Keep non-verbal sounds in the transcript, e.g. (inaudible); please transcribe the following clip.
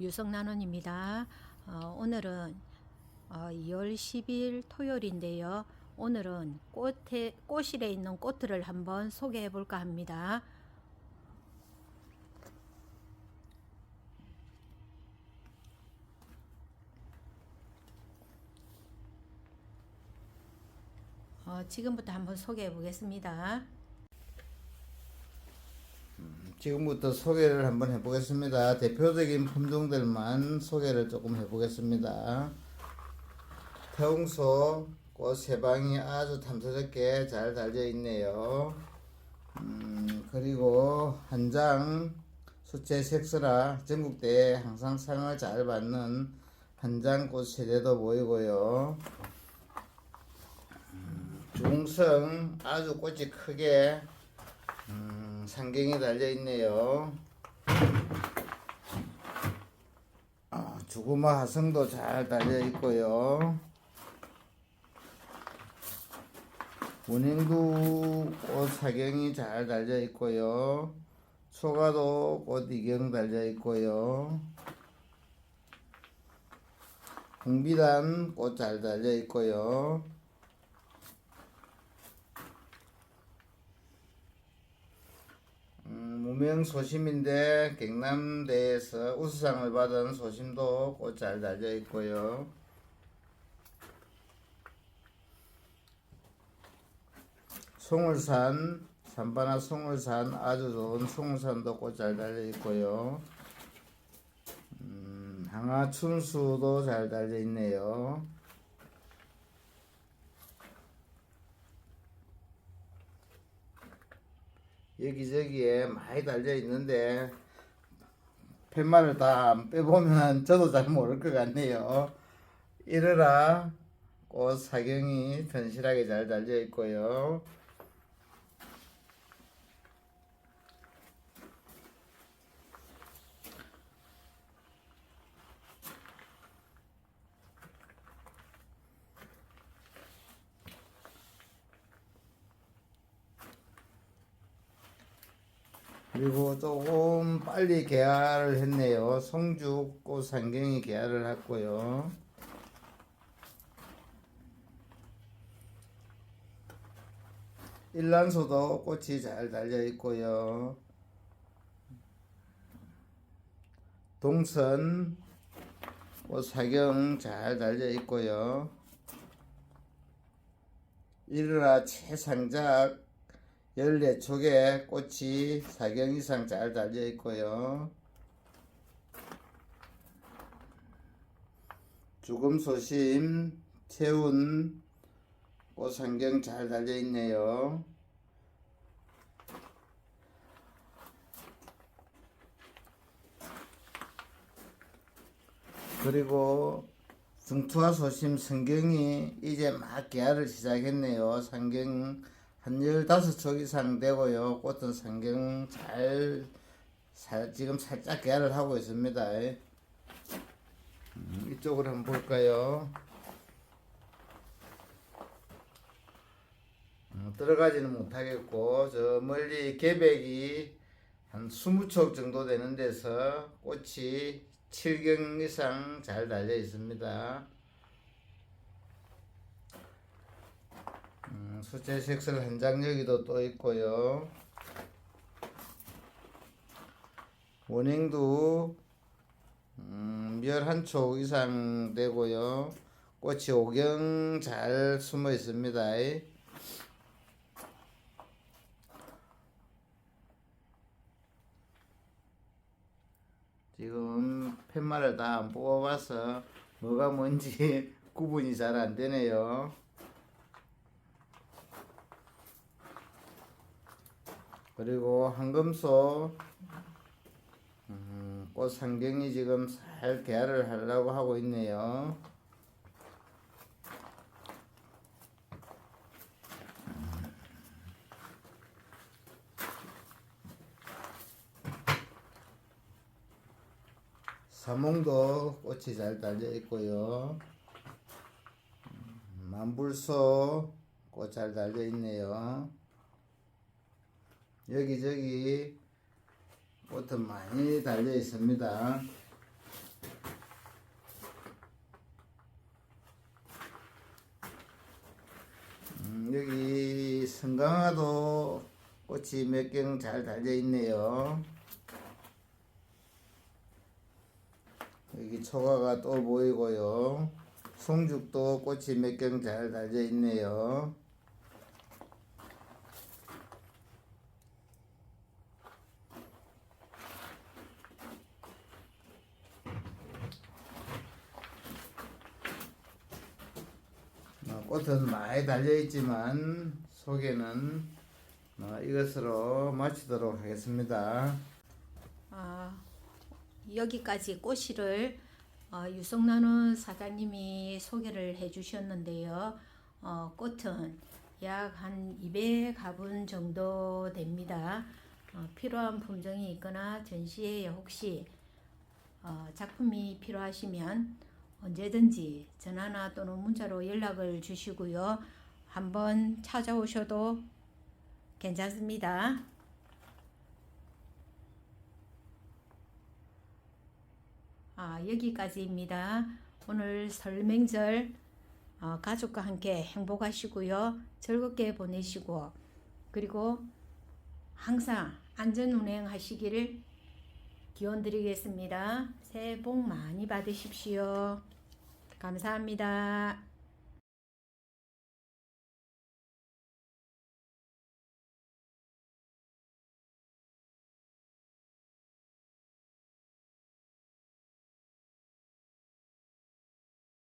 유성난원입니다. 어, 오늘은 어, 2월 10일 토요일인데요. 오늘은 꽃에, 꽃실에 있는 꽃들을 한번 소개해 볼까 합니다. 어, 지금부터 한번 소개해 보겠습니다. 지금부터 소개를 한번 해보겠습니다. 대표적인 품종들만 소개를 조금 해보겠습니다. 태웅소 꽃세 방이 아주 탐스럽게 잘 달려 있네요. 음, 그리고 한장 수채 색소라 전국대회 항상 상을 잘 받는 한장꽃 세대도 보이고요. 음, 중성 아주 꽃이 크게 음, 상경이 달려 있네요. 아, 주구마 화성도 잘 달려 있고요. 원행두 꽃 사경이 잘 달려 있고요. 소가도 꽃 이경 달려 있고요. 홍비단 꽃 잘 달려 있고요. 음, 무명 소심인데 경남대에서 우수상을 받은 소심도 꽃 잘 달려 있고요. 송울산 산바나 송울산 아주 좋은 송울산도 꽃 잘 달려 있고요. 음, 항아 춘수도 잘 달려 있네요. 여기저기에 많이 달려 있는데 팻말을 다안 빼보면 (laughs) 저도 잘 모를 것 같네요. 이러라 꽃 사경이 튼실하게 잘 달려 있고요. 그리고 조금 빨리 개화를 했네요. 송주 꽃 상경이 개화를 했고요. 일란소도 꽃이 잘 달려 있고요. 동선 꽃 사경 잘 달려 있고요. 이르라 최상작 14촉에 꽃이 사경 이상 잘 달려 있고요. 죽음 소심 채운 꽃상경 잘 달려 있네요. 그리고 중투와 소심 성경이 이제 막 개화를 시작했네요. 상경 한 15촉 이상 되고요. 꽃은 상경 잘, 살, 지금 살짝 개화를 하고 있습니다. 음, 이쪽으로 한번 볼까요? 음, 들어가지는 못하겠고, 저 멀리 계백이 한 20촉 정도 되는 데서 꽃이 7경 이상 잘 달려 있습니다. 음, 수채 색설 한장 여기도 또 있고요. 원행도 음, 멸한 촉 이상 되고요. 꽃이 오경 잘 숨어 있습니다. 지금 팻말을 다안 뽑아봐서 뭐가 뭔지 (laughs) 구분이 잘 안 되네요. 그리고 황금소 음, 꽃 상경이 지금 살 개화를 하려고 하고 있네요. 사몽도 꽃이 잘 달려 있고요. 음, 만불소 꽃 잘 달려 있네요. 여기저기 옷도 많이 달려 있습니다. 음, 여기 성강화도 꽃이 몇 경 잘 달려 있네요. 여기 초가가 또 보이고요. 송죽도 꽃이 몇 경 잘 달려 있네요. 어, 꽃은 많이 달려 있지만 소개는 어, 이것으로 마치도록 하겠습니다. 아, 여기까지 꽃이를 어, 유성나눔 사장님이 소개를 해주셨는데요. 어, 꽃은 약 한 200화분 정도 됩니다. 어, 필요한 품종이 있거나 전시회에 혹시 어, 작품이 필요하시면 언제든지 전화나 또는 문자로 연락을 주시고요. 한번 찾아오셔도 괜찮습니다. 아, 여기까지입니다. 오늘 설명절 어, 가족과 함께 행복하시고요. 즐겁게 보내시고 그리고 항상 안전 운행하시기를 기원 드리겠습니다. 새해 복 많이 받으십시오. 감사합니다.